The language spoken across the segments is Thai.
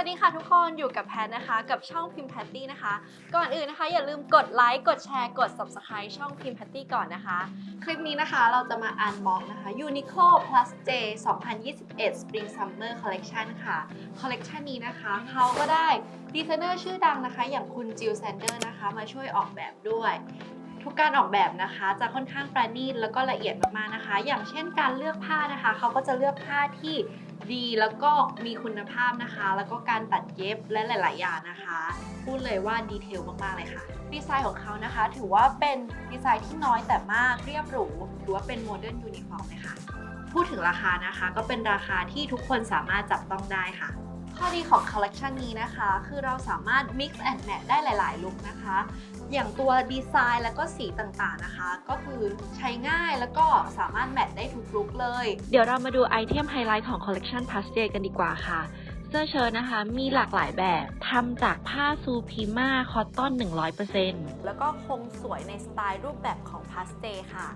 วัสดีค่ะทุกคนอยู่กับแพทนะคะ กับช่องพิมพ์แพตตี้นะคะ ก่อนอื่นนะคะ อย่าลืมกดไลค์กดแชร์กด subscribe ช่องพิมพ์แพตตี้ก่อนนะคะ คลิปนี้นะคะเราจะมาอันบ็อกนะคะ Uniqlo Plus J 2021 Spring Summer Collection ค่ะ คอลเลกชันนี้นะคะเขาก็ได้ดีไซเนอร์ชื่อดังนะคะ อย่างคุณจิลแซนเดอร์นะคะ มาช่วยออกแบบด้วยทุกการออกแบบนะคะจะค่อนข้างประณีตแล้วก็ละเอียดมากๆนะคะ อย่างเช่นการเลือกผ้านะคะ เขาก็จะเลือกผ้าที่ ดีแล้วก็มีคุณภาพนะคะ แล้วก็การตัดเย็บและหลาย ๆ อย่างนะคะ พูดเลยว่าดีเทลมาก ๆ เลยค่ะ ดีไซน์ของเขานะคะ ถือว่าเป็นดีไซน์ที่น้อยแต่มากเรียบหรูถือว่าเป็นโมเดิร์นยูนิฟอร์มเลยค่ะ พูดถึงราคานะคะ ก็เป็นราคาที่ทุกคนสามารถจับต้องได้ค่ะ ข้อดีของคอลเลกชันนี้นะคะ คือเราสามารถ mix and match ได้หลาย ๆ ลุคนะคะ อย่างตัวดีไซน์แล้วก็สีต่าง ๆ นะคะ ก็คือใช้ง่ายแล้วก็สามารถแมทได้ทุกลุคเลย เดี๋ยวเรามาดูไอเทมไฮไลท์ของคอลเลกชันพาสเจกันดีกว่าค่ะเสื้อเชิ้ตนะคะมีหลากหลายแบบทำจากผ้าซูพีมาคอตตอน 100%แล้วก็คงสวยในสไตล์รูปแบบของพาสเตค่ะ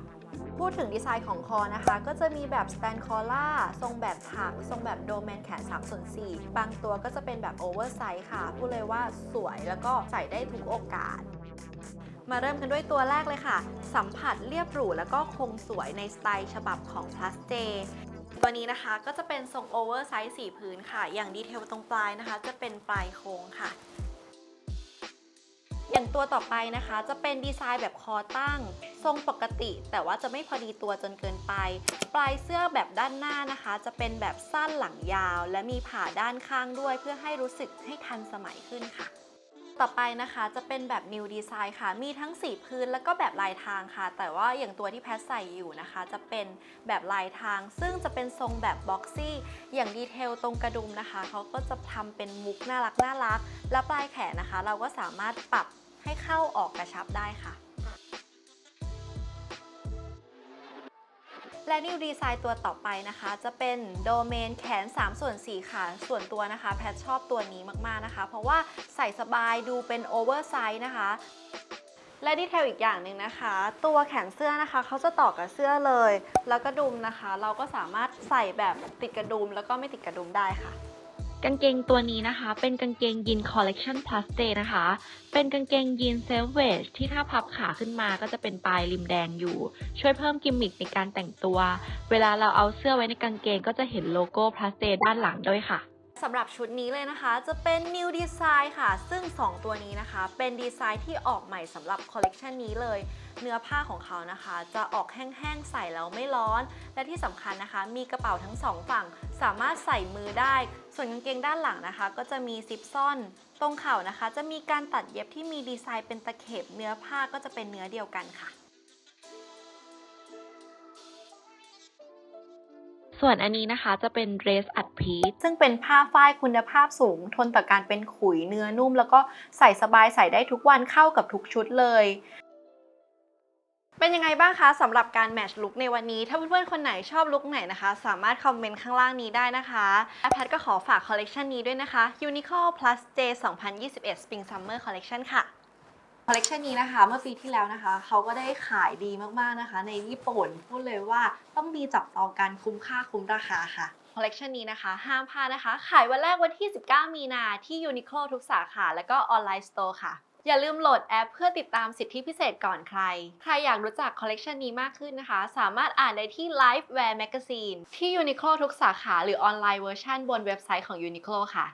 พูดถึงดีไซน์ของคอนะคะ ก็จะมีแบบสแตนคอล่าทรงแบบถัก ทรงแบบโดแมนแขน3ส่วน4บางตัวก็จะเป็นแบบโอเวอร์ไซส์ค่ะ พูดเลยว่าสวยแล้วก็ใส่ได้ทุกโอกาส มาเริ่มกันด้วยตัวแรกเลยค่ะ สัมผัสเรียบหรูแล้วก็คงสวยในสไตล์ฉบับของ Plus J ตัวนี้นะคะก็จะเป็นทรงโอเวอร์ไซส์สีพื้นค่ะ อย่างดีเทลตรงปลายนะคะ จะเป็นปลายโค้งค่ะ อย่างตัวต่อไปนะคะ จะเป็นดีไซน์แบบคอตั้ง ทรงปกติ แต่ว่าจะไม่พอดีตัวจนเกินไป ปลายเสื้อแบบด้านหน้านะคะ จะเป็นแบบสั้นหลังยาว และมีผ่าด้านข้างด้วย เพื่อให้รู้สึกให้ทันสมัยขึ้นค่ะต่อไปนะคะจะเป็นแบบ New Design ค่ะ มีทั้งสีพื้นแล้วก็แบบลายทางค่ะ แต่ว่าอย่างตัวที่แพทใส่อยู่นะคะ จะเป็นแบบลายทาง ซึ่งจะเป็นทรงแบบบ็อกซี่ อย่างดีเทลตรงกระดุมนะคะ เขาก็จะทำเป็นมุกน่ารักน่ารัก และปลายแขนนะคะ เราก็สามารถปรับ ให้เข้าออกกระชับได้ค่ะ และนิวดีไซน์ตัวต่อไปนะคะ จะเป็นโดเมนแขน 3 ส่วน 4 ค่ะ ส่วนตัวนะคะ แพทชอบตัวนี้มากๆนะคะ เพราะว่าใส่สบายดูเป็นโอเวอร์ไซส์นะคะและดีเทลอีกอย่างหนึ่งนะคะ ตัวแขนเสื้อนะคะเขาจะต่อกับเสื้อเลย แล้วกระดุมนะคะ เราก็สามารถใส่แบบติดกระดุมแล้วก็ไม่ติดกระดุมได้ค่ะ กางเกงตัวนี้นะคะ เป็นกางเกงยีนคอลเลกชัน plus เจนะคะ เป็นกางเกงยีนเซลเวจที่ถ้าพับขาขึ้นมาก็จะเป็นปลายริมแดงอยู่ ช่วยเพิ่มกิมมิคในการแต่งตัว เวลาเราเอาเสื้อไว้ในกางเกงก็จะเห็นโลโก้ plus เจด้านหลังด้วยค่ะ สำหรับชุดนี้เลยนะคะ จะเป็น New Design ค่ะ ซึ่ง 2 ตัวนี้นะคะ เป็นดีไซน์ที่ออกใหม่สำหรับคอลเลกชันนี้เลย เนื้อผ้าของเขานะคะ จะออกแห้งๆ ใส่แล้วไม่ร้อน และที่สำคัญนะคะ มีกระเป๋าทั้งสองฝั่ง สามารถใส่มือได้ ส่วนกางเกงด้านหลังนะคะ ก็จะมีซิปซ่อน ตรงเข่านะคะ จะมีการตัดเย็บที่มีดีไซน์เป็นตะเข็บ เนื้อผ้าก็จะเป็นเนื้อเดียวกันค่ะ ส่วนอันนี้นะคะจะเป็นเดรสอัดพีทซึ่งเป็นผ้าฝ้ายคุณภาพสูง ทนต่อการเป็นขุยเนื้อนุ่ม แล้วก็ใส่สบายใส่ได้ทุกวันเข้ากับทุกชุดเลย เป็นยังไงบ้างคะสำหรับการแมทช์ลุคในวันนี้ ถ้าเพื่อนๆคนไหนชอบลุคไหนนะคะ สามารถคอมเมนต์ข้างล่างนี้ได้นะคะและแพทก็ขอฝากคอลเลกชันนี้ด้วยนะคะ Uniqlo Plus J 2021 Spring Summer Collection ค่ะ คอลเลกชันนี้นะคะเมื่อปีที่แล้วนะคะเขาก็ได้ขายดีมากๆนะคะ ในญี่ปุ่นพูดเลยว่าต้องมีจับต้องการคุ้มค่าคุ้มราคาค่ะคอลเลกชันนี้นะคะ ห้ามพลาดนะคะ ขายวันแรกวันที่ 19 มีนาที่ Uniqlo ทุกสาขา แล้วก็ออนไลน์สโตร์ค่ะ อย่าลืมโหลดแอปเพื่อติดตามสิทธิพิเศษก่อนใคร ใครอยากรู้จักคอลเลกชันนี้มากขึ้นนะคะ สามารถอ่านได้ที่ Lifewear Magazine ที่ Uniqlo ทุกสาขา หรือออนไลน์เวอร์ชันบนเว็บไซต์ของ Uniqlo ค่ะ